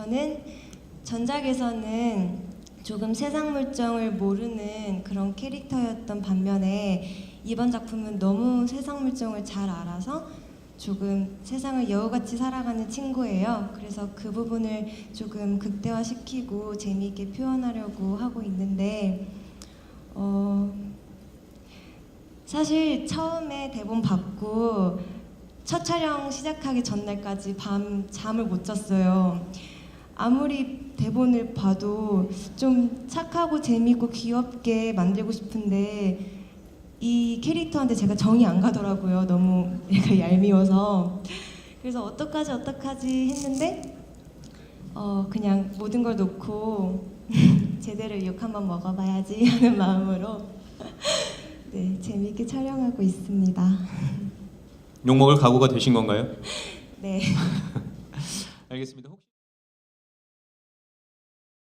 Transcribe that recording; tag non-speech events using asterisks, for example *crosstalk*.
저는 전작에서는 조금 세상 물정을 모르는 그런 캐릭터였던 반면에 이번 작품은 너무 세상 물정을 잘 알아서 조금 세상을 여우같이 살아가는 친구예요. 그래서 그 부분을 조금 극대화시키고 재미있게 표현하려고 하고 있는데 어, 사실 처음에 대본 받고 첫 촬영 시작하기 전날까지 밤 잠을 못 잤어요. 아무리 대본을 봐도 좀 착하고 재밌고 귀엽게 만들고 싶은데 이 캐릭터한테 제가 정이 안 가더라고요. 너무 *laughs* 얘가 얄미워서. 그래서 어떡하지 어떡하지 했는데 어 그냥 모든 걸 놓고 *laughs* 제대로 욕 한번 먹어봐야지 *laughs* 하는 마음으로 네 재미있게 촬영하고 있습니다. 욕 먹을 각오가 되신 건가요? 네. 알겠습니다. 혹-